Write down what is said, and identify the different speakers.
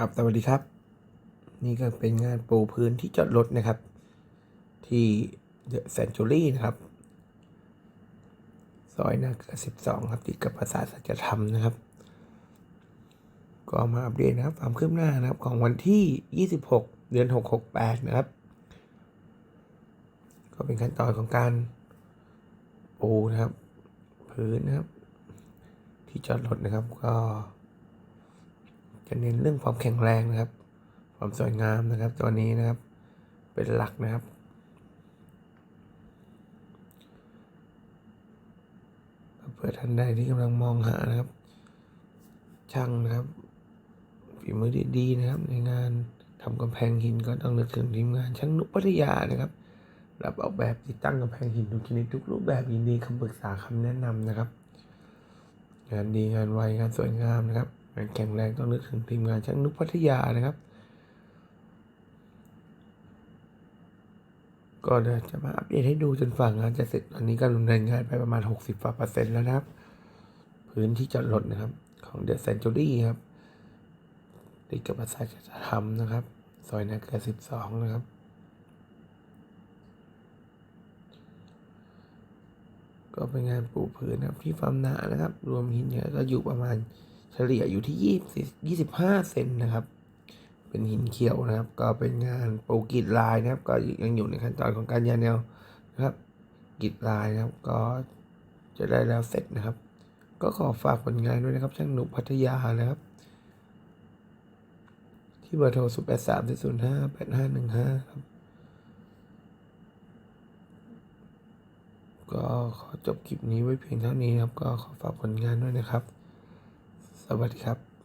Speaker 1: ครับสวัสดีครับ นี่ก็เป็นงานปูพื้นที่จอดรถนะครับ ที่เดอะแซนจูรี่นะครับ ซอยนาเกลือสิบสองครับติดกับภาษาสัจธรรมนะครับ ก็มาอัปเดตนะครับความคืบหน้านะครับของวันที่ 26 เดือน 668 นะครับ ก็เป็นขั้นตอนของการปูนะครับ พื้นนะครับ ที่จอดรถนะครับก็ จะเน้นเรื่องความแข็งแรงนะครับ ความสวยงามนะครับ ตัวนี้นะครับ เป็นหลักนะครับ เพื่อท่านใดที่กำลังมองหานะครับ ช่างนะครับฝีมือดีๆนะครับ ในงานทำกำแพงหินก็ต้องนึกถึงทีมงานช่างนุพัทยานะครับรับออกแบบติดตั้งกำแพงหินทุกชนิดทุกรูปแบบยินดีคำปรึกษาคำแนะนำนะครับ งานดีงานไวงานสวยงามนะครับ งานแข็งแรงต้องนึกถึงทีมงานช่างนุพัทยานะครับ ก็เดี๋ยวจะมาอัปเดตให้ดูจนฝั่งงานจะเสร็จตอนนี้ก็ดำเนินงานไปประมาณ 60เปอร์เซ็นต์แล้วนะครับ พื้นที่จอดรถนะครับ ของเดอะเซนจูรี่ครับติดกับภาษาจะทำนะครับ ซอยนาเกลือ12 นะครับก็เป็นงานปูพื้นนะครับที่ความนานะครับ รวมหินเนี่ยก็อยู่ประมาณ เฉลี่ยอยู่ที่ยี่สิบห้าเซนนะครับ เป็นหินเขียวนะครับ ก็เป็นงานปูกรีดลายนะครับ ก็ยังอยู่ในขั้นตอนของการยาแนวนะครับกรีดลายนะครับ ก็จะได้แล้วเสร็จนะครับ ก็ขอฝากผลงานด้วยนะครับ ช่างหนุพัทยานะครับ ที่เบอร์โทร083058515ครับก็ขอจบคลิปนี้ไว้เพียงเท่านี้ครับ ก็ขอฝากผลงานด้วยนะครับ สวัสดีครับ